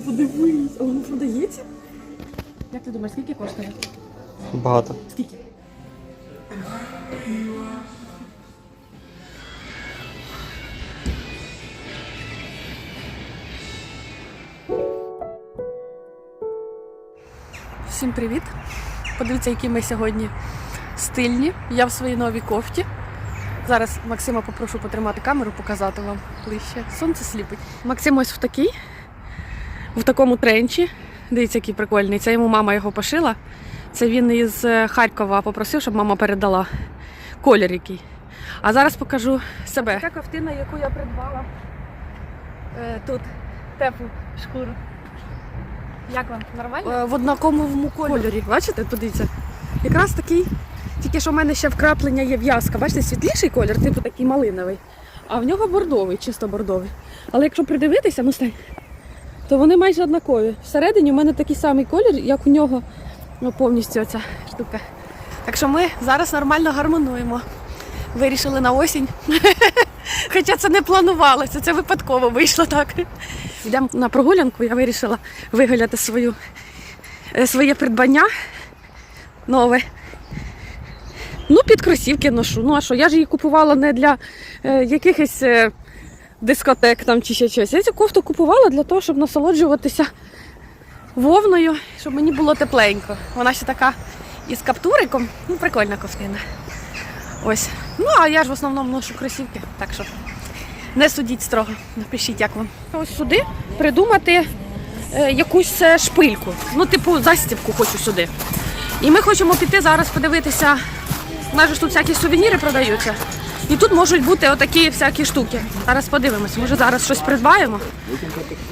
подивись, а воно продається? Як ти думаєш, скільки коштує? Багато. Скільки? Всім привіт! Подивіться, які ми сьогодні стильні. Я в своїй новій кофті. Зараз Максима попрошу потримати камеру, показати вам ближче. Сонце сліпить. Максим ось в такій, в такому тренчі. Дивіться, який прикольний. Це йому мама його пошила. Це він із е, Харкова попросив, щоб мама передала колір який. А зараз покажу себе. Така ковтина, яку я придбала е, тут, теплу шкуру. Як вам? Нормально? Е, в однаковому кольорі. Бачите, подивіться. Якраз такий, тільки що в мене ще вкраплення є в'язка. Бачите, світліший колір, типу такий малиновий. А в нього бордовий, чисто бордовий. Але якщо придивитися, ну стань, то вони майже однакові. Всередині у мене такий самий колір, як у нього ну, повністю оця штука. Так що ми зараз нормально гармонуємо. Вирішили на осінь. Хоча це не планувалося, це випадково вийшло так. Йдемо на прогулянку, я вирішила вигуляти свою, е, своє придбання нове. Ну, під кросівки ношу. Ну а що, я ж її купувала не для е, якихось е, дискотек там чи ще щось. Я цю кофту купувала для того, щоб насолоджуватися вовною, щоб мені було тепленько. Вона ще така із каптуриком. Ну, прикольна ковтина. Ось. Ну, а я ж в основному ношу кросівки, так що не судіть строго. Напишіть, як вам. Ось сюди придумати е, якусь е, шпильку. Ну, типу, застібку хочу сюди. І ми хочемо піти зараз подивитися. У ж тут всякі сувеніри продаються. І тут можуть бути отакі всякі штуки. Зараз подивимось, може зараз щось придбаємо.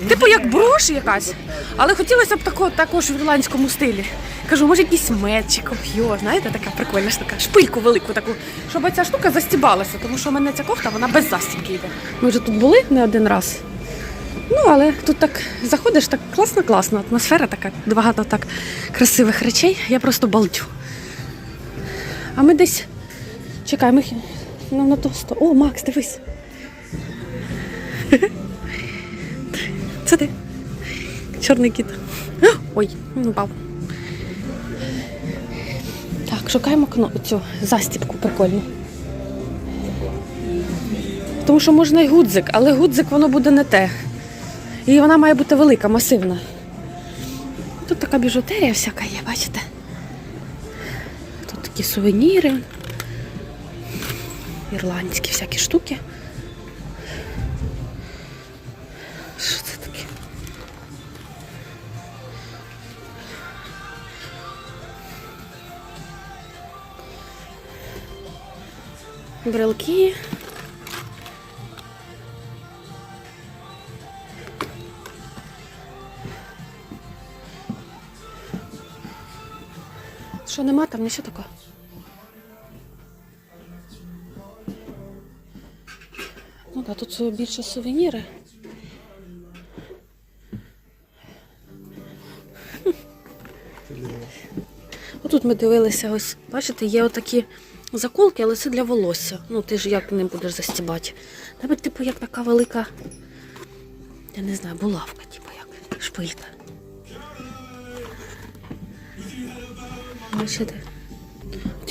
Типу як брош якась. Але хотілося б такого також в ірландському стилі. Кажу, може якийсь меч чи коп'йо, знаєте, така прикольна штука, шпильку велику таку, щоб ця штука застібалася, тому що в мене ця кофта вона без застібки йде. Ми вже тут були не один раз. Ну, але тут так заходиш, так класно-класно, атмосфера така, багато так красивих речей. Я просто балдю. А ми десь. Чекай, нам на то сто. О, Макс, дивись. Це ти. Чорний кіт. Ой, ну пав. Так, шукаємо кно... цю застібку прикольну. Тому що можна і гудзик, але гудзик воно буде не те. І вона має бути велика, масивна. Тут така біжутерія всяка є, бачите? Тут такі сувеніри. Ірландські всякі штуки. Що це таке? Брелки. Що нема там нічого такого? Так, тут е, більше сувеніри. Отут ми дивилися, ось, бачите, є отакі заколки, але це для волосся. Ну, ти ж як ним будеш застібати. Тебе, типу, як така велика, я не знаю, булавка, типу, як шпилька. Бачите?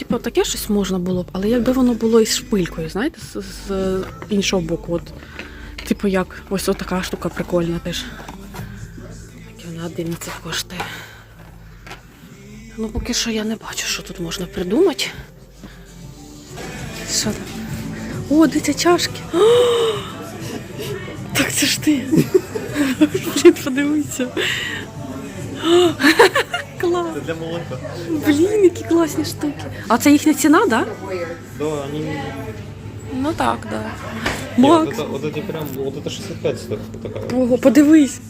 Типу, таке щось можна було б, але якби воно було із шпилькою, знаєте, з, з іншого боку. От, типу, як ось така штука прикольна теж. Як вона 11 коштує. Ну, поки що я не бачу, що тут можна придумати. Що там? О, дивіться чашки. О! Так це ж ти. Подивися. О, Клас. Це для молока. Блін, які класні штуки. А це їхня ціна, так? Да? Да, они... Ну так, так. Да. Нет, Макс. вот, это, вот эти прям, вот это 65 стоит, вот такая. Ого, подивись.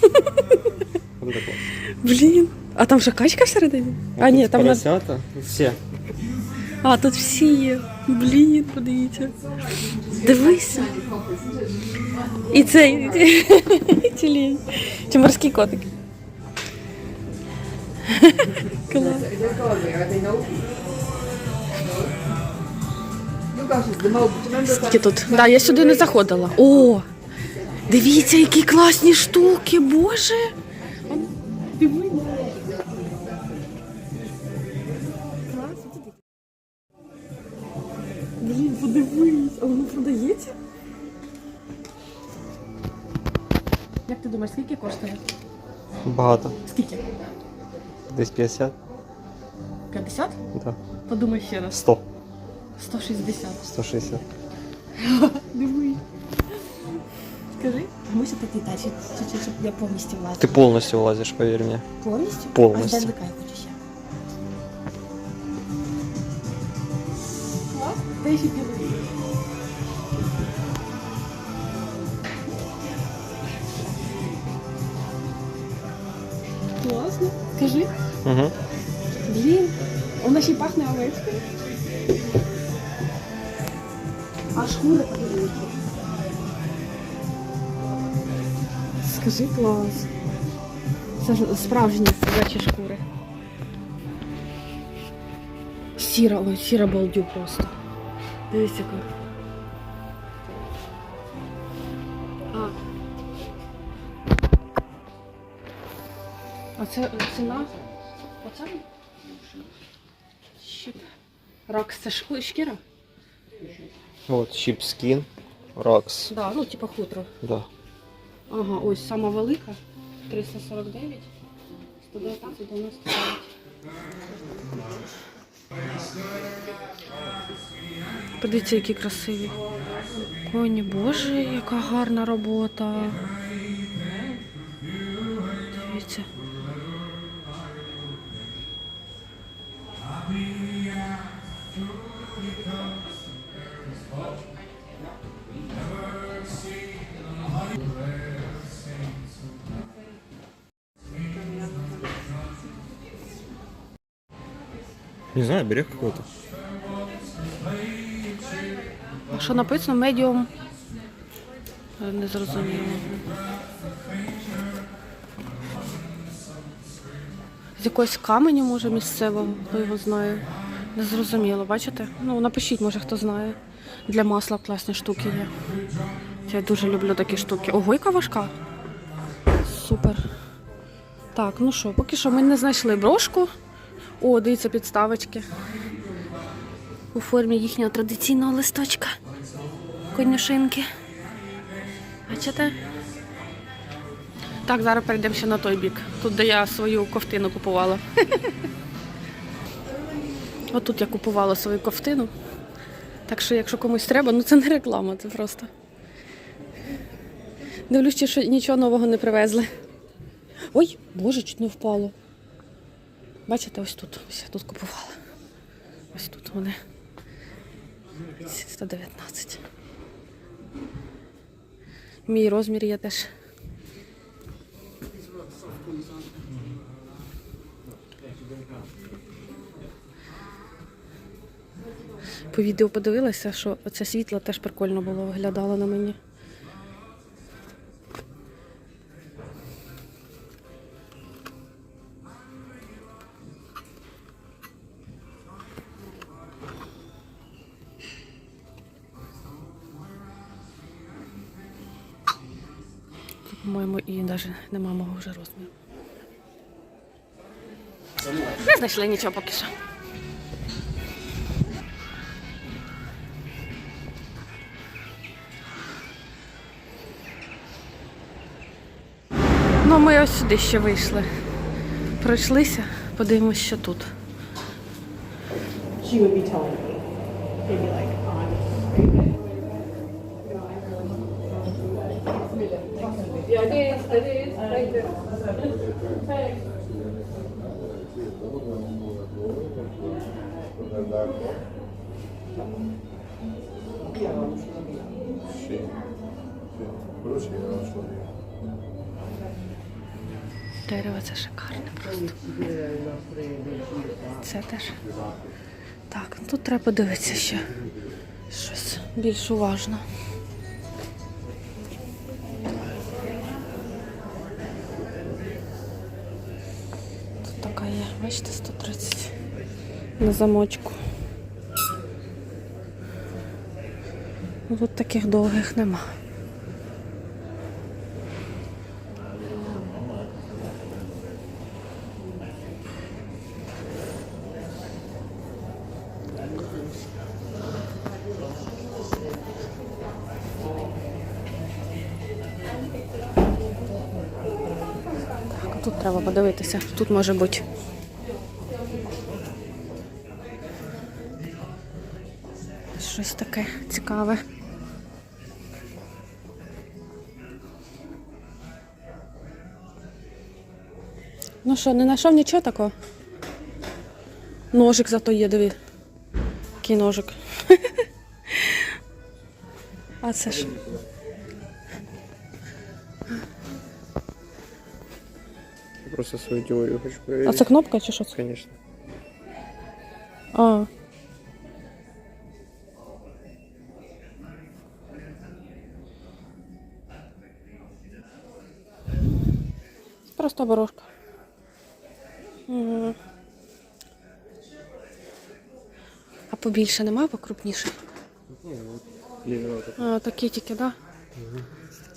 Вот это класс. Блін. А там же качка всередині? А, ні, там на... Поросята, все. А, тут всі є. Блін, подивіться. Дивися. І цей тюлень. Чи морський котик. Клас. Скільки тут? Да, я сюди не заходила. О! Дивіться, які класні штуки, боже. Блін, подивись, а воно продається? Як ти думаєш, скільки коштує? Багато. Скільки? Десь 50? 50? Да. Подумай ще раз. 100. 160. 160. Дивись. Скажи. Муся таки та, чи, чи, чи, щоб я повністю влазила. Ты полностью влазишь, поверь мне. Повністю? Повністю. А здалека я хочу ще. Клас? Та ще білий. Класно. Скажи. Угу. Блін, вона ще й пахне овечкою. А шкура подивіться. Скажи клас. Це ж справжні собачі шкури. Сіра, ой, сіра балдю просто. Дивись яка. А це ціна? Оце? Щіп. Ракс це шку- шкіра? Вот, чип скин. Ракс. Да, ну типа хутро. Да. Ага, ось сама велика. 349, 119, 99. Подивіться, які красиві. Коні, боже, яка гарна робота. Не знаю, берег какой-то. Що написано? Медіум. Не зрозуміло. З якогось каменю, може, місцевого, хто його знає. Не зрозуміло, бачите? Ну, напишіть, може, хто знає. Для масла класні штуки є. Я дуже люблю такі штуки. Ого, яка важка. Супер. Так, ну що, поки що ми не знайшли брошку. О, дивіться, підставочки у формі їхнього традиційного листочка. Конюшинки. Бачите? Так, зараз перейдемо ще на той бік. Тут, де я свою ковтину купувала. Отут я купувала свою ковтину. Так що, якщо комусь треба, ну це не реклама, це просто. Дивлюсь, що нічого нового не привезли. Ой, боже, чуть не впало. Бачите, ось тут. Ось я тут купувала. Ось тут вони. 119. Мій розмір я теж. По відео подивилася, що оце світло теж прикольно було виглядало на мені. По-моєму, і навіть нема мого вже розміру. Не знайшли нічого поки що. Ну, ми ось сюди ще вийшли. Пройшлися, подивимось, що тут. she would be telling me. They'd be like, Дерево це шикарне просто. Це теж. Так, ну тут треба подивитися ще щось більш уважно. бачите, 130 на замочку. Ну, тут таких довгих нема. Тут треба подивитися, тут може бути. Щось таке цікаве. Ну що, не знайшов нічого такого? Ножик зато є, диви. Який ножик. А це ж. Просто свою теорию хочу А це кнопка чи що це? Конечно. А. Просто оборожка. Мгм. А побільше немає, покрупніше? А, такі тільки, так? Да?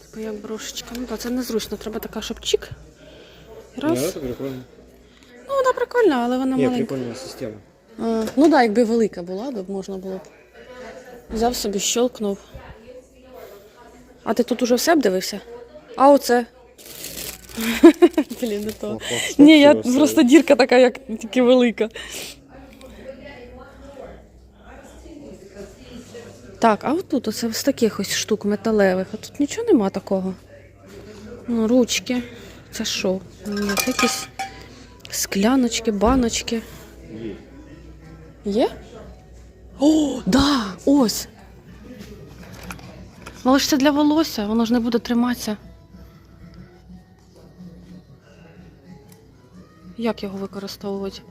Типу як брошечка. Ну так, це незручно. Треба така, щоб чик. Раз. прикольно. Ну, вона прикольна, але вона Не, маленька. прикольная система. А, ну так, да, якби велика була, то б можна було б. Взяв собі, щелкнув. А ти тут уже все обдивився? А оце? Блін, не то. Ні, я просто дірка така, як тільки велика. Так, а отут оце з таких ось штук металевих. А тут нічого нема такого. Ну, ручки. Це що? Це якісь скляночки, баночки. Є? О, да, ось. Але ж це для волосся, воно ж не буде триматися. Як його використовувати?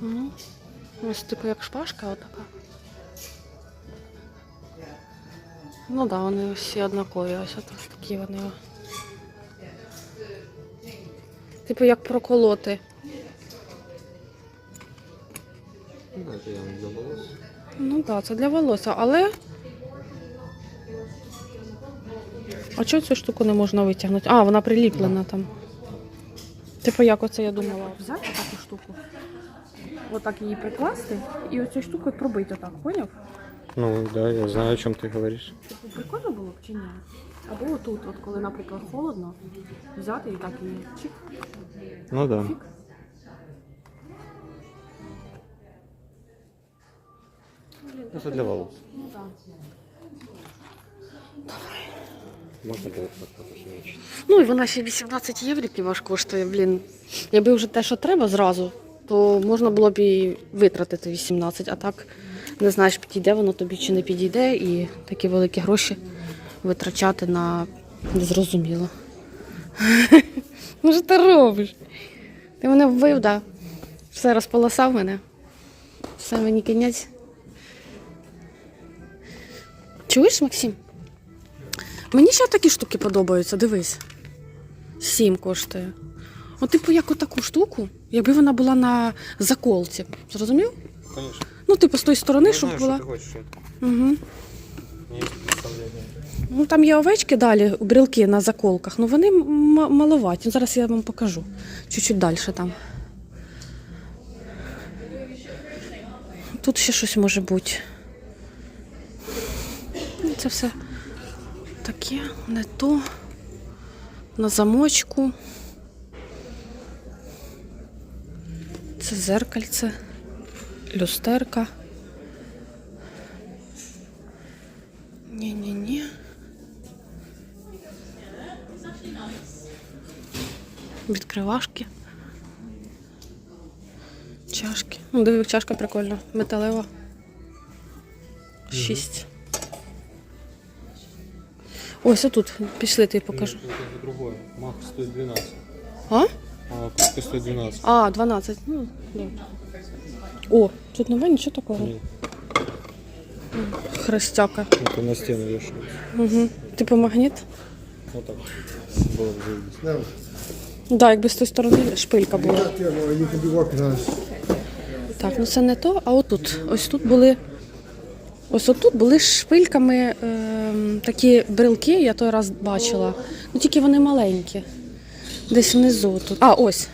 Ну, ось типу як шпажка отака. Ну так, да, вони всі однакові, ось от такі вони. Типу як проколоти. Ну. Ну так, да, це для волосся, але. А чого цю штуку не можна витягнути? А, вона приліплена там. Типу, як оце я думала, взяти таку штуку, отак її прикласти і оцю штуку пробити отак, поняв? Ну, да, я знаю, о чем ты говоришь. Типу, прикольно було б чи ні? Або отут, от коли, наприклад, холодно, взяти і так її чик, Ну да. фік. Это для волос. Ну так. Можно было как-то. Ну і вона ще 18 євриків аж коштує, блін. Якби вже те, що треба зразу, то можна було б і витратити 18, а так не знаєш, підійде воно тобі чи не підійде, і такі великі гроші витрачати на незрозуміло. Ну що ти робиш? Ти мене вбив, да? Все розполосав мене. Все мені кінець. Чуєш, Максим? Мені ще такі штуки подобаються, дивись. Сім коштує. От, типу, як отаку штуку, якби вона була на заколці. Зрозумів? Конечно. Ну, типу, з тої сторони, Я щоб знаю, була. что ты хочешь. Угу. Ну, там є овечки далі, брілки на заколках, ну вони м- маловаті. Ну, зараз я вам покажу. Чуть-чуть далі там. Тут ще щось може бути. Ну, Це все таке, не то. На замочку. Це зеркальце, люстерка. Ні-ні-ні. Відкривашки. Чашки. Ну, диви, чашка прикольна. Металева. Шість. Ось отут. Пішли, ти покажу. Это другое. Мах стоит 12. А? А куртка стоит 12. А, 12. Ну, добре. О, тут немає нічого такого. Ні. Хрестяка. Это на стену вешают. Угу. Типу магніт? Вот так. Было бы заебись. Так, да, якби з тої сторони шпилька була. Yeah, well, you can be working on it. Так, ну це не то, а отут. Ось тут були. Ось отут були шпильками е, такі брелки, я той раз бачила. Ну тільки вони маленькі. Десь внизу тут. А, ось.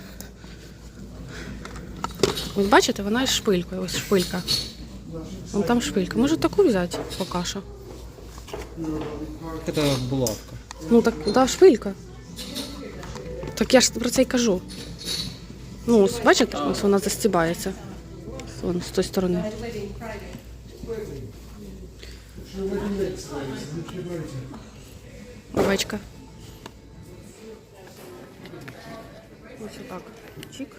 Ось бачите, вона із шпилькою. Ось шпилька. Вон там шпилька. Може таку взяти поки що. Это булавка. Ну так, да, шпилька. Так я ж про це й кажу. Ну, ось, бачите, ось вона застібається. Вон, з тої сторони. Овечка. Ось отак. Чик.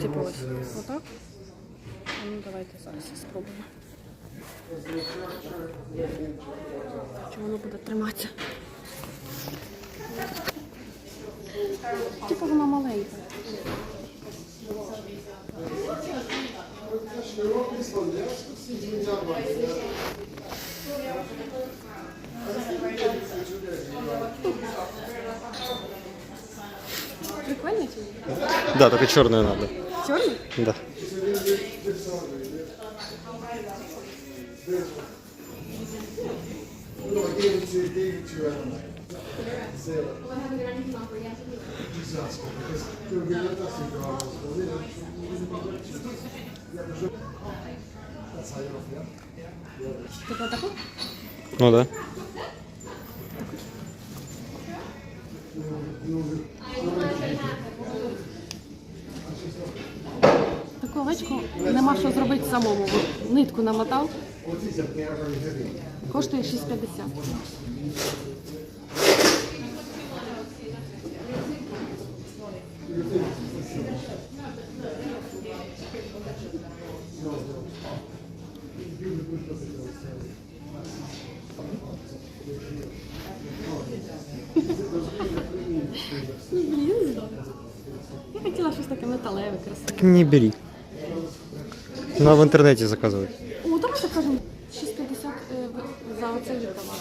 Типу ось отак. А Ну, давайте зараз спробую. Чи воно буде триматися? Типу вона маленька. Прикольно чи ні? Да, только черную надо. Чорний? Да. Ну да. Таку овечку нема що зробити самому. Нитку намотав. Коштує 6,50. Я хотіла щось таке металеве, красиве. Не бери. Надо в интернете заказывать. О, давайте кажемо 6,50 е, в- за оцей вид товару.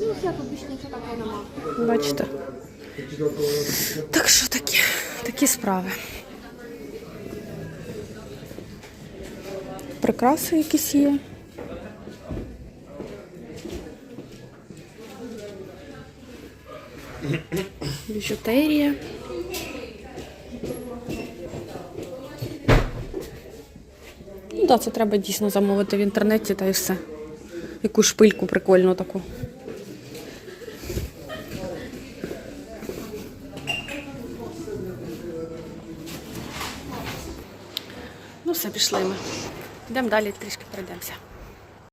Ну, все, тут більше нічого такого нема. Бачите. Так що такі, такі справи. Прикраси якісь є. Біжутерія. Ну так, це треба дійсно замовити в інтернеті та і все. Яку шпильку прикольну таку. Ну все, пішли ми. Йдемо далі, трішки пройдемося.